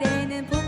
나누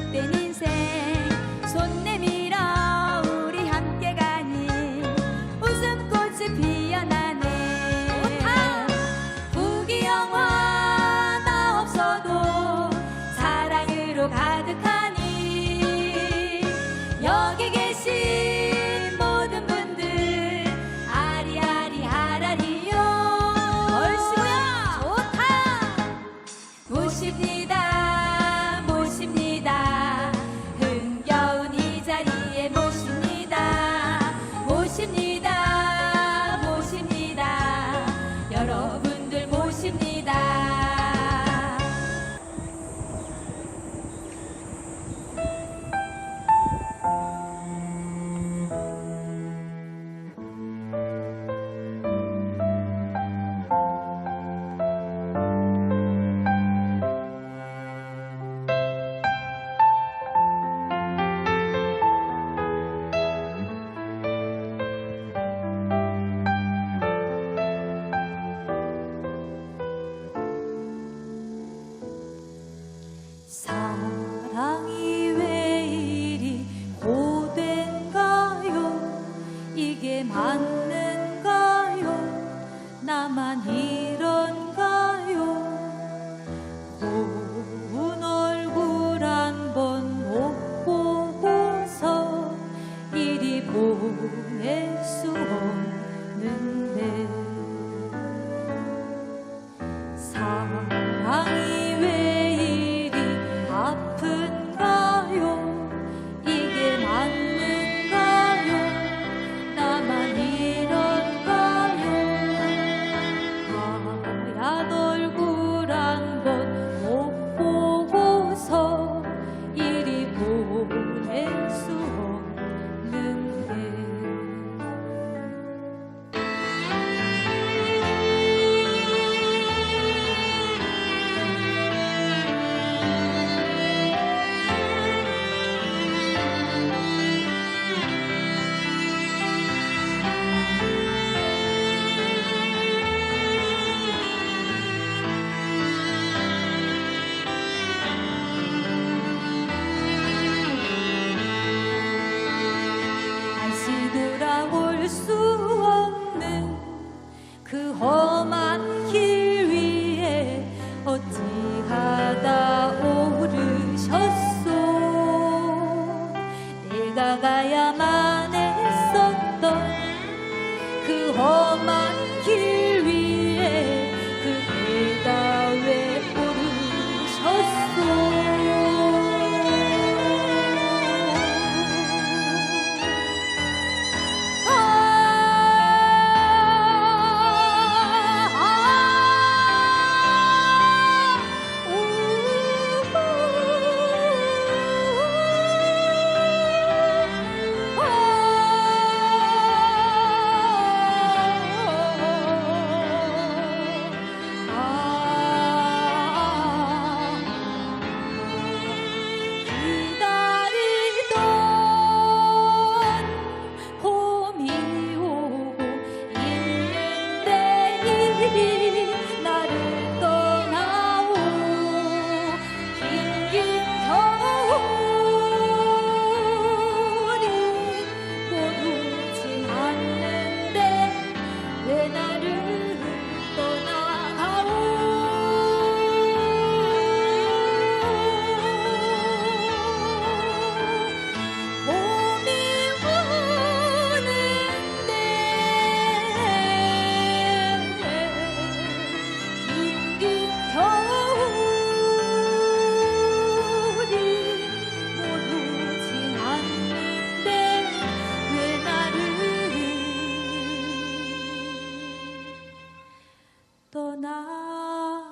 떠나가오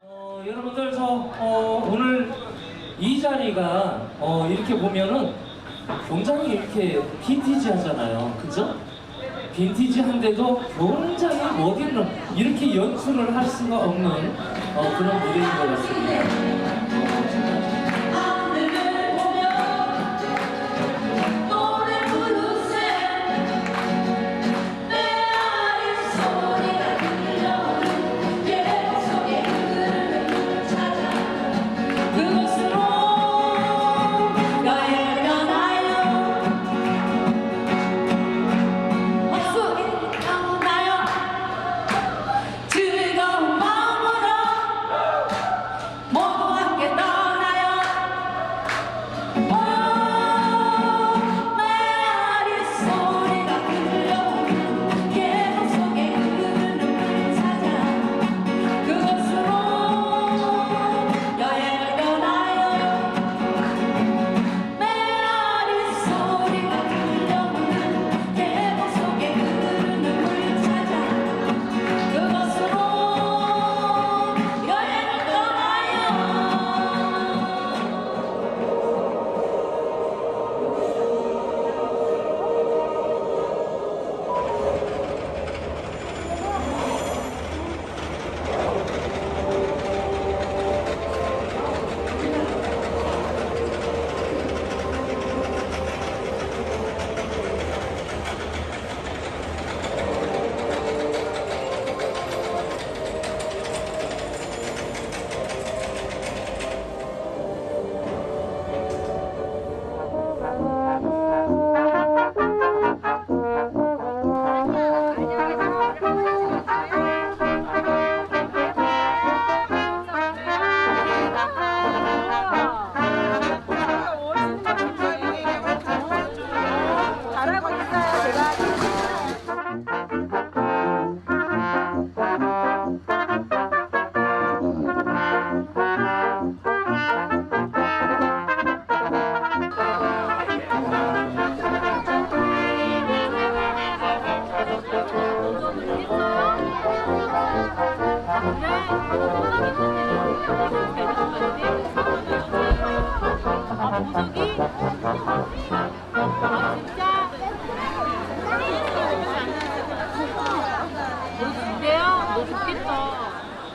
어, 여러분들 저 어, 오늘 이 자리가 어, 이렇게 보면은 굉장히 이렇게 빈티지하잖아요, 그죠? 빈티지한데도 굉장히 모델로 이렇게 연출을 할 수가 없는 어, 그런 무대인 것 같습니다.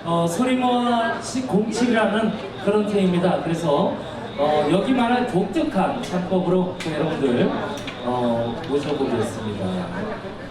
어, 소리모아식 공식이라는 그런 팀입니다. 그래서 어, 여기만한 독특한 창법으로 여러분들 어, 모셔보겠습니다.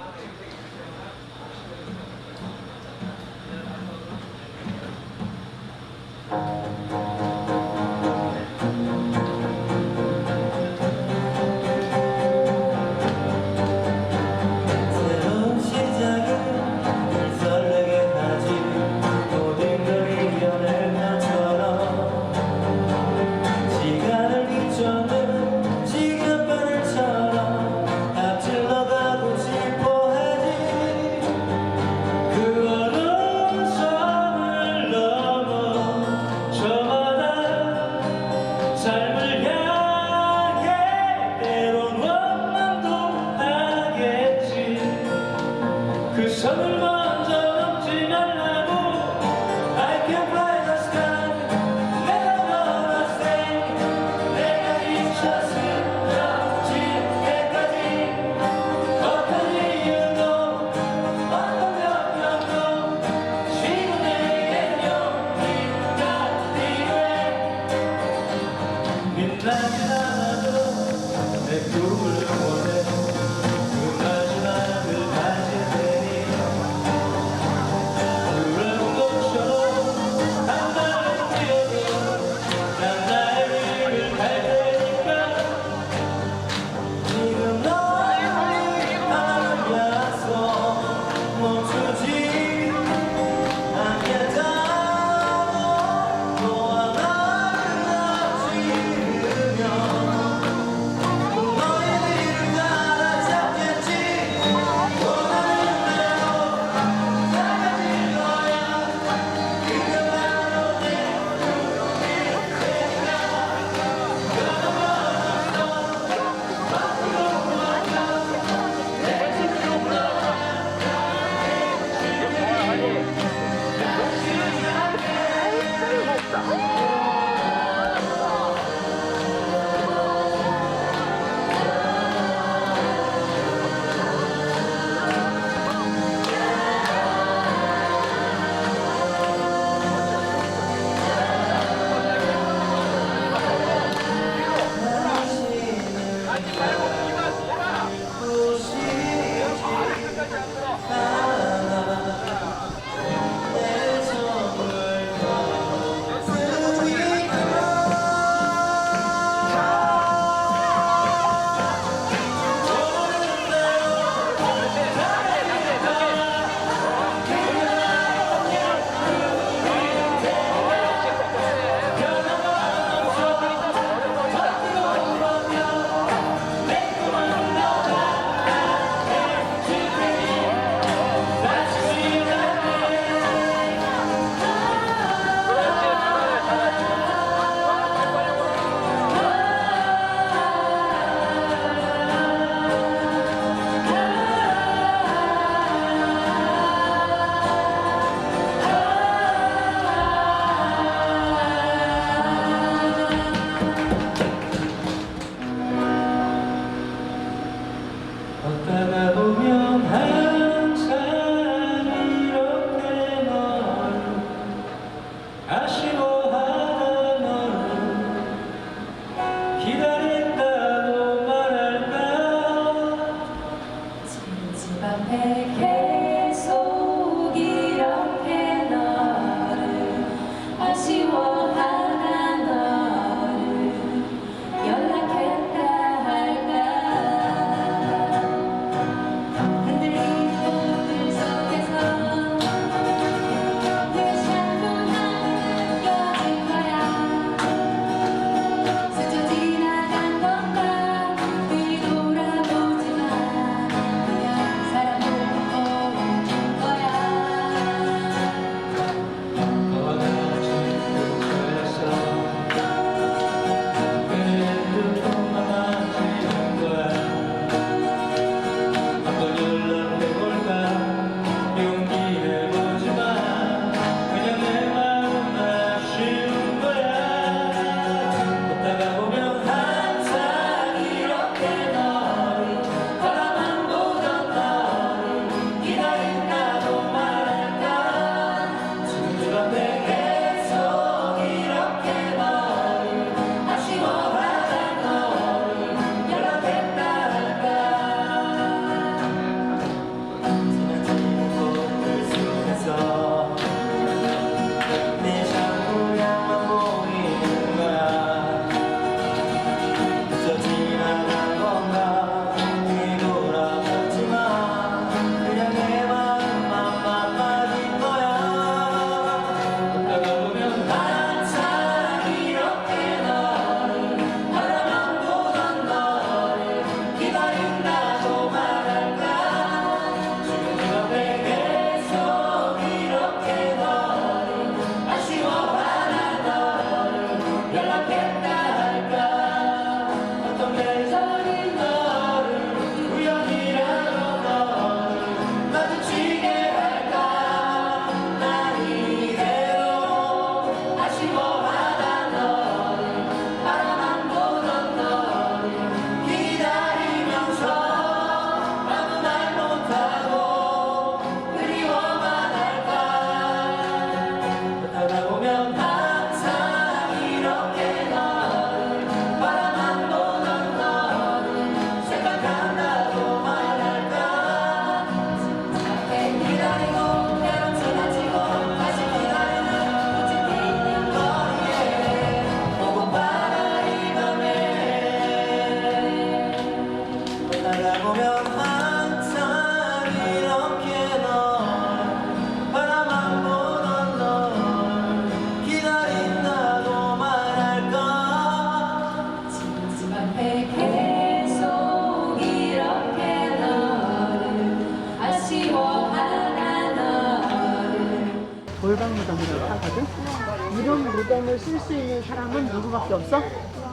쓸 수 있는 사람은 누구밖에 없어?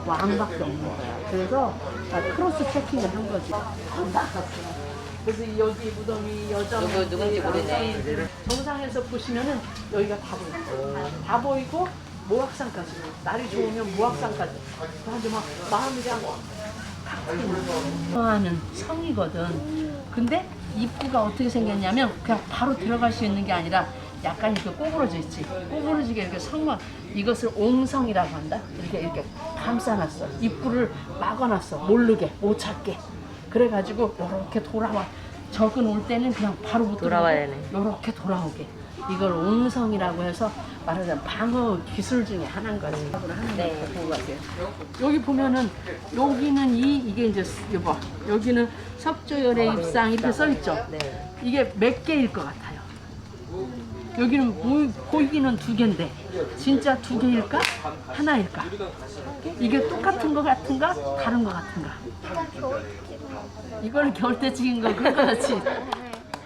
왕밖에 없는 거야. 그래서 아, 크로스 체킹을 한 거지. 그래서 여기 무덤이 여자 누구 누군지 모르네. 정상에서 보시면은 여기가 다 보여. 다 보이고 모악산까지. 날이 좋으면 모악산까지. 아주 막 마음이 그냥 좋아하는 성이거든. 근데 입구가 어떻게 생겼냐면 그냥 바로 들어갈 수 있는 게 아니라 약간 이렇게 꼬부러져 있지. 꼬부러지게 이렇게 성막 이것을 옹성이라고 한다. 이렇게 이렇게 감싸놨어. 입구를 막아놨어. 모르게 못 찾게. 그래가지고 이렇게 돌아와. 적은 올 때는 그냥 바로 못 돌아와야 되네. 이렇게 돌아오게. 이걸 옹성이라고 해서 말하자면 방어 기술 중에 하나인 거지. 하는 네. 보고 가세요. 여기 보면은 여기는 이 이게 이제 여보 여기는 석조열의 입상 이렇게 써 있죠. 이게 몇 개일 것 같아요. 여기는 보, 보이기는 두 개인데 진짜 두 개일까 하나일까? 이게 똑같은 것 같은가 다른 것 같은가? 이거는 겨울 때찍인 거 그렇지.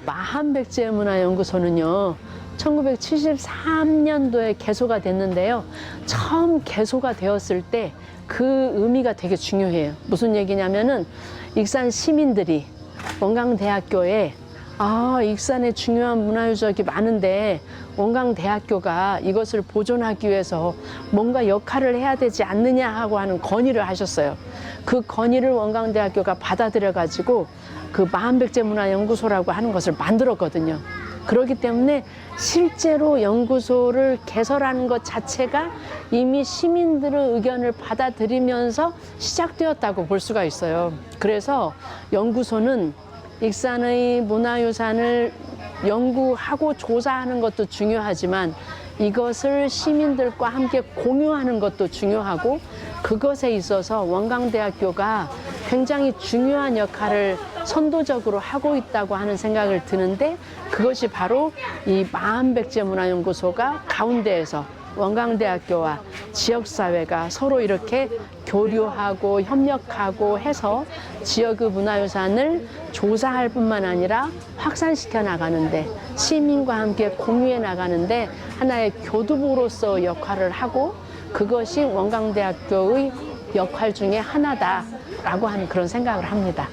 마한백제문화연구소는요. 1973년도에 개소가 됐는데요. 처음 개소가 되었을 때 그 의미가 되게 중요해요. 무슨 얘기냐면은 익산 시민들이 원광대학교에 아, 익산에 중요한 문화유적이 많은데 원광대학교가 이것을 보존하기 위해서 뭔가 역할을 해야 되지 않느냐 하고 하는 건의를 하셨어요. 그 건의를 원광대학교가 받아들여 가지고 그 마한백제 문화연구소라고 하는 것을 만들었거든요. 그렇기 때문에 실제로 연구소를 개설하는 것 자체가 이미 시민들의 의견을 받아들이면서 시작되었다고 볼 수가 있어요. 그래서 연구소는 익산의 문화유산을 연구하고 조사하는 것도 중요하지만 이것을 시민들과 함께 공유하는 것도 중요하고 그것에 있어서 원광대학교가 굉장히 중요한 역할을 선도적으로 하고 있다고 하는 생각을 드는데 그것이 바로 이 마한백제문화연구소가 가운데에서 원광대학교와 지역사회가 서로 이렇게 교류하고 협력하고 해서 지역의 문화유산을 조사할 뿐만 아니라 확산시켜 나가는데 시민과 함께 공유해 나가는데 하나의 교두보로서 역할을 하고 그것이 원광대학교의 역할 중에 하나다라고 하는 그런 생각을 합니다.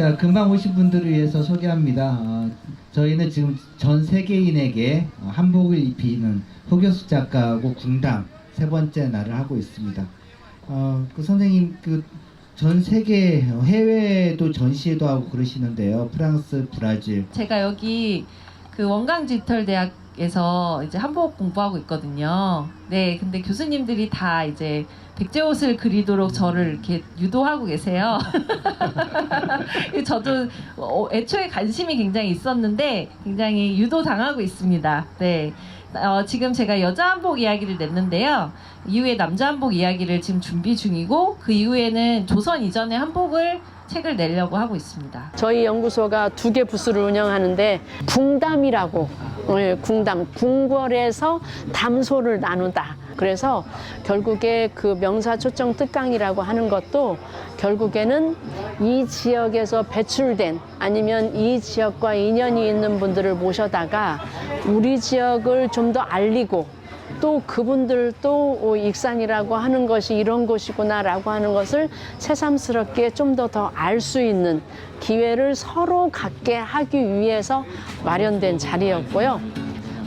자, 금방 오신 분들을 위해서 소개합니다. 어, 저희는 지금 전 세계인에게 어, 한복을 입히는 호교숙 작가하고 궁담 세 번째 날을 하고 있습니다. 어, 그 선생님 그 전 세계 어, 해외도 전시회도 하고 그러시는데요. 프랑스, 브라질. 제가 여기 그 원광 디지털 대학 에서 이제 한복 공부하고 있거든요. 네, 근데 교수님들이 다 이제 백제 옷을 그리도록 저를 이렇게 유도하고 계세요. 저도 어, 애초에 관심이 굉장히 있었는데 굉장히 유도 당하고 있습니다. 네. 어, 지금 제가 여자 한복 이야기를 냈는데요. 이후에 남자 한복 이야기를 지금 준비 중이고 그 이후에는 조선 이전의 한복을 책을 내려고 하고 있습니다. 저희 연구소가 두 개 부스를 운영하는데 궁담이라고 예, 궁담 궁궐에서 담소를 나누다 그래서 결국에 그 명사 초청 뜻강이라고 하는 것도 결국에는 이 지역에서 배출된 아니면 이 지역과 인연이 있는 분들을 모셔다가 우리 지역을 좀 더 알리고 또 그분들 또 익산이라고 하는 것이 이런 곳이구나라고 하는 것을 새삼스럽게 좀 더 더 알 수 있는 기회를 서로 갖게 하기 위해서 마련된 자리였고요.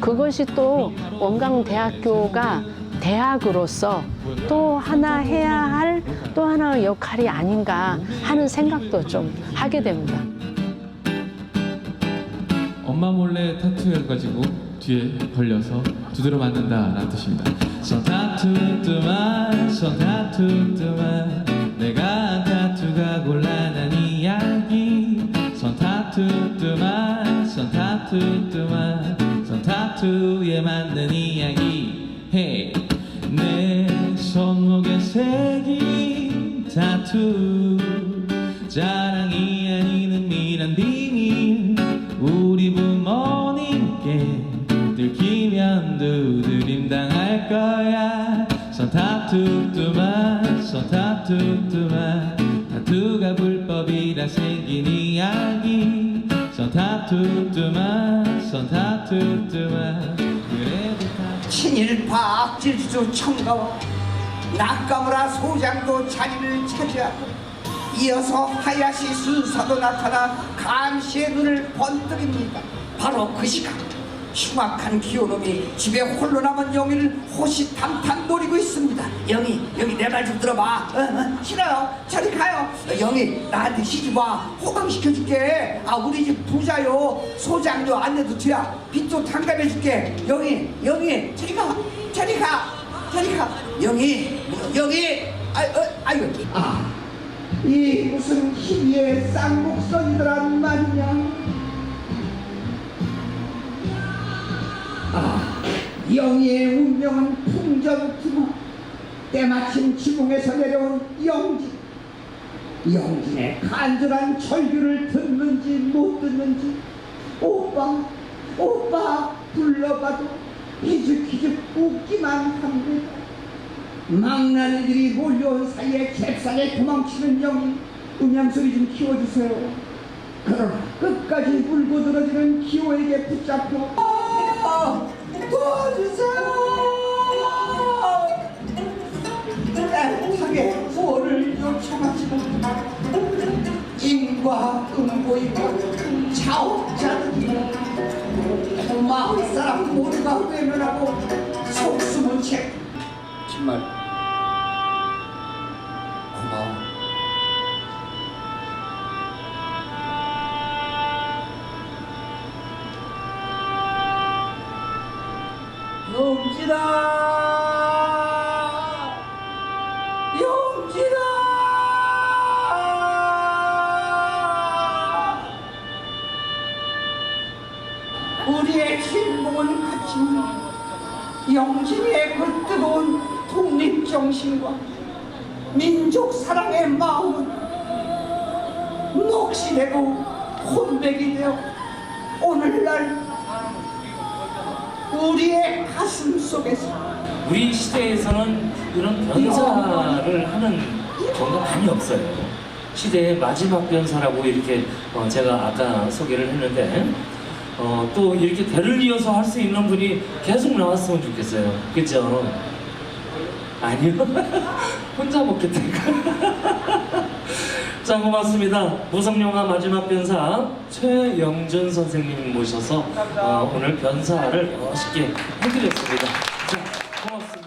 그것이 또 원광대학교가 대학으로서 또 하나 해야 할 또 하나의 역할이 아닌가 하는 생각도 좀 하게 됩니다. 엄마 몰래 타투해가지고 뒤에 걸려서 두드려 맞는다라는 뜻입니다. 손 타투 뜨만 손 타투 뜨만 내가 타투가 곤란한 이야기 손 타투 뜨만 손 타투 뜨만 손 타투에 맞는 이야기 hey. 내 손목에 새긴 타투. 자랑이 아닌 은밀한 비밀. 우리 부모님께 들키면 두드림 당할 거야. 손 타투 뚜만 손 타투 뚜만. 타투가 불법이라 생긴 이야기. 손 타투 뚜만 손 타투 뚜만. 그래도 타 친일파 악질주 청가와 낙가무라 소장도 자리를 차지하고 이어서 하야시 순사도 나타나 감시의 눈을 번뜩입니다. 바로 그 시간 흉악한 기호놈이 집에 홀로 남은 영희를 호시탐탐 노리고 있습니다. 영희, 여기 내말 좀 들어봐. 어, 어, 싫어요. 저리 가요. 어, 영희, 나한테 시집 와. 호강시켜줄게. 아, 우리 집 부자요. 소장요. 안내도 뒤야. 빚도 탕감해줄게. 영희, 영희, 저리 가. 저리 가. 저리 가. 영희, 영희. 아, 어, 아유. 아, 이 무슨 희비의 쌍목선이더란 말이냐. 아, 영희의 운명은 풍전투마 때마침 지붕에서 내려온 영진 영진의 간절한 절규를 듣는지 못 듣는지 오빠 오빠 불러봐도 기죽기죽 웃기만 합니다. 망나니들이 몰려온 사이에 잽싸게 도망치는 영희 음향소리 좀 키워주세요. 그러나 끝까지 물고 들어지는 기호에게 붙잡혀 어, 도와주세요! 애타게 구호를 요청하지만 인과 응고이고 마을 사람 모두가 외면하고 채 정말 영진의 그 뜨거운 독립정신과 민족 사랑의 마음은 녹시되고 혼백이 되어 오늘날 우리의 가슴 속에서 우리 시대에서는 이런 변사를 하는 경우가 많이 없어요. 시대의 마지막 변사라고 이렇게 어, 제가 아까 소개를 했는데 어, 또 이렇게 대를 이어서 할 수 있는 분이 계속 나왔으면 좋겠어요. 그죠? 아니요. 혼자 먹겠다니까. 자 고맙습니다. 무성영화 마지막 변사 최영준 선생님 모셔서 어, 오늘 변사를 멋있게 해드렸습니다. 자 고맙습니다.